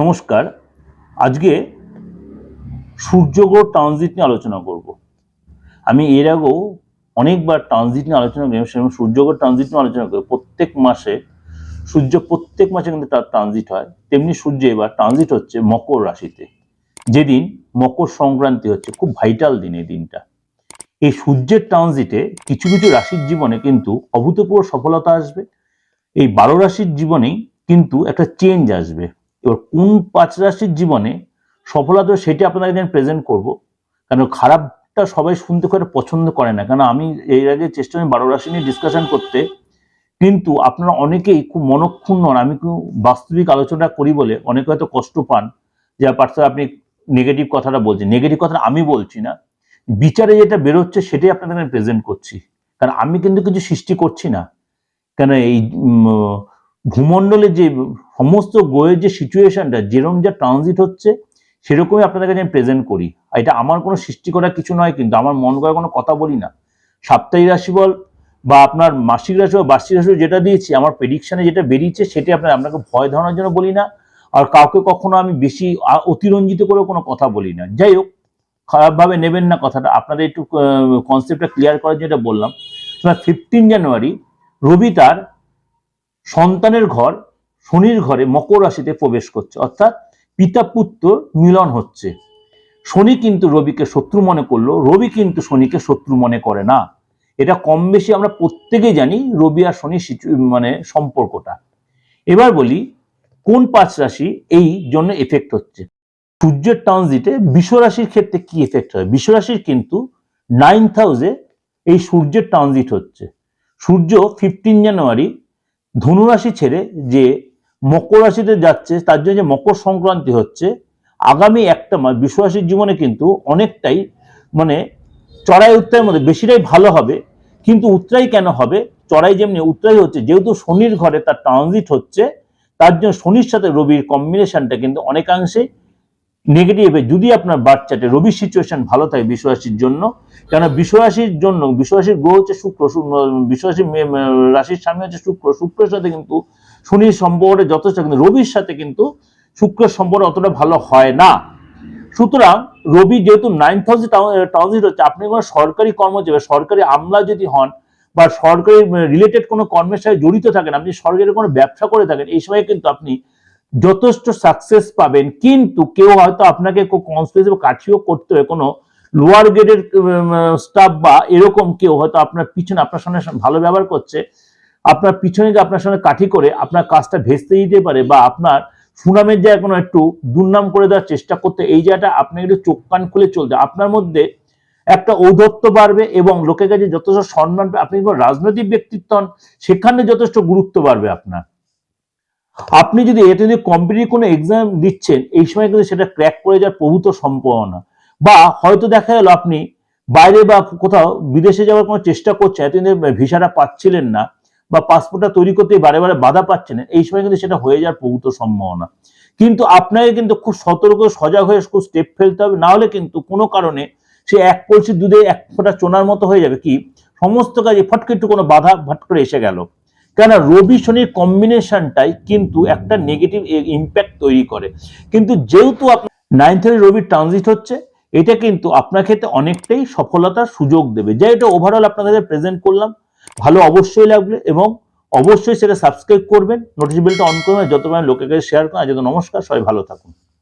নমস্কার। আজকে সূর্যগ্রহ ট্রানজিট নিয়ে আলোচনা করব। আমি এর আগেও অনেকবার ট্রানজিট নিয়ে আলোচনা করি সেরকম সূর্যগ্রহ ট্রানজিট নিয়ে আলোচনা করি। প্রত্যেক মাসে সূর্য প্রত্যেক মাসে কিন্তু তার ট্রানজিট হয়। তেমনি সূর্য এবার ট্রানজিট হচ্ছে মকর রাশিতে। যেদিন মকর সংক্রান্তি হচ্ছে, খুব ভাইটাল দিন এই দিনটা। এই সূর্যের ট্রানজিটে কিছু কিছু রাশির জীবনে কিন্তু অভূতপূর্ব সফলতা আসবে। এই বারো রাশির জীবনেই কিন্তু একটা চেঞ্জ আসবে। এবার কোন পাঁচ রাশির জীবনে সফলতা সেটি আপনাদের আমি প্রেজেন্ট করব। কেন খারাপটা সবাই শুনতে করে পছন্দ করে না। কেন আমি এর আগে চেষ্টা করি বারো রাশি নিয়ে ডিসকাশন করতে। কিন্তু আপনারা অনেকেই খুব মনক্ষুণ্ণ হন। আমি বাস্তবিক আলোচনা করি বলে অনেকে হয়তো কষ্ট পান। যে পার্থ আপনি নেগেটিভ কথাটা বলছেন। নেগেটিভ কথাটা আমি বলছি না। বিচারে যেটা বেরোচ্ছে সেটাই আপনাদের আমি প্রেজেন্ট করছি। কারণ আমি কিন্তু কিছু সৃষ্টি করছি না। কেন এই ভূমণ্ডলে যে সমস্ত গ্রহের যে সিচুয়েশনটা যেরকম যা ট্রানজিট হচ্ছে, সেরকমই আপনাদের কাছে আমি প্রেজেন্ট করি। আর এটা আমার কোনো সৃষ্টি করার কিছু নয়, কিন্তু আমার মন করার কোনো কথা বলি না। সাপ্তাহিক রাশি বল বা আপনার মাসিক রাশি বা বার্ষিক রাশি যেটা দিয়েছি, আমার প্রেডিকশানে যেটা বেরিয়েছে সেটাই আপনার, আপনাকে ভয় ধরানোর জন্য বলি না। আর কাউকে কখনো আমি বেশি অতিরঞ্জিত করে কোনো কথা বলি না। যাই হোক, খারাপভাবে নেবেন না কথাটা। আপনাদের একটু কনসেপ্টটা ক্লিয়ার করার এটা বললাম। ফিফটিন জানুয়ারি রবি তার সন্তানের ঘর, শনির ঘরে মকর রাশিতে প্রবেশ করছে। অর্থাৎ পিতা পুত্র মিলন হচ্ছে। শনি কিন্তু রবিকে শত্রু মনে করল, রবি কিন্তু শনিকে শত্রু মনে করে না। এটা কম বেশি আমরা প্রত্যেকেই জানি রবি আর শনি মানে সম্পর্কটা। এবার বলি, কোন পাঁচ রাশি এই জন্য এফেক্ট হচ্ছে? সূর্যের ট্রানজিটে রাশির ক্ষেত্রে কি এফেক্ট হয়? রাশির কিন্তু নাইন্থ হাউসে এই সূর্যের ট্রানজিট হচ্ছে। সূর্য ফিফটিন জানুয়ারি ধনুরাশি ছেড়ে যে মকর রাশিতে যাচ্ছে, তার জন্য যে মকর সংক্রান্তি হচ্ছে, আগামী একটা মাস বিশ্বরাশির জীবনে কিন্তু অনেকটাই মানে চড়াই উত্তরায়ের মধ্যে বেশিটাই ভালো হবে। কিন্তু উত্তরাই কেন হবে? চড়াই যেমনি, উত্তরাই হচ্ছে, যেহেতু শনির ঘরে তার ট্রানজিট হচ্ছে, তার জন্য শনির সাথে রবির কম্বিনেশনটা কিন্তু অনেকাংশে নেগেটিভ যদি আপনার বাচ্চাটে রবির সিচুয়েশন ভালো থাকে বিশ্বরাশির জন্য কেন বিশ্বরাশির জন্য, বিশ্বরাশির গ্রহ হচ্ছে শুক্র বিশ্বরাশির রাশির সামনে হচ্ছে শুক্র, শুক্রের সাথে কিন্তু শনির সম্পর্কটা যথেষ্ট কিন্তু রবির সাথে কিন্তু শুক্রের সম্পর্ক অতটা ভালো হয় না। সুতরাং রবি যেহেতু নাইন্থ হাউসে ট্রানজিট হচ্ছে, আপনি কোনো সরকারি কর্মজীবী সরকারি আমলা যদি হন বা সরকারি রিলেটেড কোনো কর্মের সাথে জড়িত থাকেন, আপনি সরকারি কোনো ব্যবসা করে থাকেন, এই সময় কিন্তু আপনি যথেষ্ট সাকসেস পাবেন। কিন্তু কেউ হয়তো আপনাকে কনস্পিরেসি কাঠিও করতে হয় কোনো লোয়ার গ্রেডের স্টাফ বা এরকম কেউ হয়তো আপনার পিছনে, আপনার সঙ্গে ভালো ব্যবহার করছে। আপনার পিছনে যে আপনার সঙ্গে কাঠি করে আপনার কাজটা ভেস্তে দিতে পারে বা আপনার সুনামের জায়গায় কোনো একটু দুর্নাম করে দেওয়ার চেষ্টা করতে, এই জায়গাটা আপনাকে একটু চোখ কান খুলে চলতে। আপনার মধ্যে একটা ঔদ্ধত্য বাড়বে এবং লোকের কাছে যথেষ্ট সম্মান। আপনি রাজনৈতিক ব্যক্তিত্ব সেখানে যথেষ্ট গুরুত্ব বাড়বে আপনার। আপনি যদি এতে যদি কম্পিটিভ কোনো এক্সাম দিচ্ছেন, এই সময় কিন্তু সেটা ক্র্যাক করে যাওয়ার প্রভূত সম্ভাবনা। বা হয়তো দেখা গেল আপনি বাইরে বা কোথাও বিদেশে যাওয়ার কোনো চেষ্টা করছেন এতদিন ভিসাটা পাচ্ছিলেন না বা পাসপোর্টটা তৈরি করতে বারে বারে বাধা পাচ্ছেন, এই সময় কিন্তু সেটা হয়ে যাওয়ার প্রভূত সম্ভাবনা। কিন্তু আপনাকে কিন্তু খুব সতর্ক, সজাগ হয়ে খুব স্টেপ ফেলতে হবে, না হলে কিন্তু কোনো কারণে সে এক কলসি দুধে এক ফোঁটা চোনার মতো হয়ে যাবে কি? সমস্ত কাজে ফটকে একটু কোনো বাধা ফট করে এসে গেল। কেন রবি শনির কম্বিনেশনটাই কিন্তু একটা নেগেটিভ ইম্প্যাক্ট তৈরি করে। কিন্তু যেহেতু আপনার নাইন্থের রবি ট্রানজিট হচ্ছে, এটা কিন্তু আপনার ক্ষেত্রে অনেকটাই সফলতার সুযোগ দেবে। যা এটা ওভারঅল আপনাদের প্রেজেন্ট করলাম, ভালো অবশ্যই লাগবে এবং অবশ্যই সেটা সাবস্ক্রাইব করবেন। নোটিফিকেশনটা অন করবেন, যত লোকের কাছে শেয়ার করেন আজ নমস্কার, সবাই ভালো থাকুন।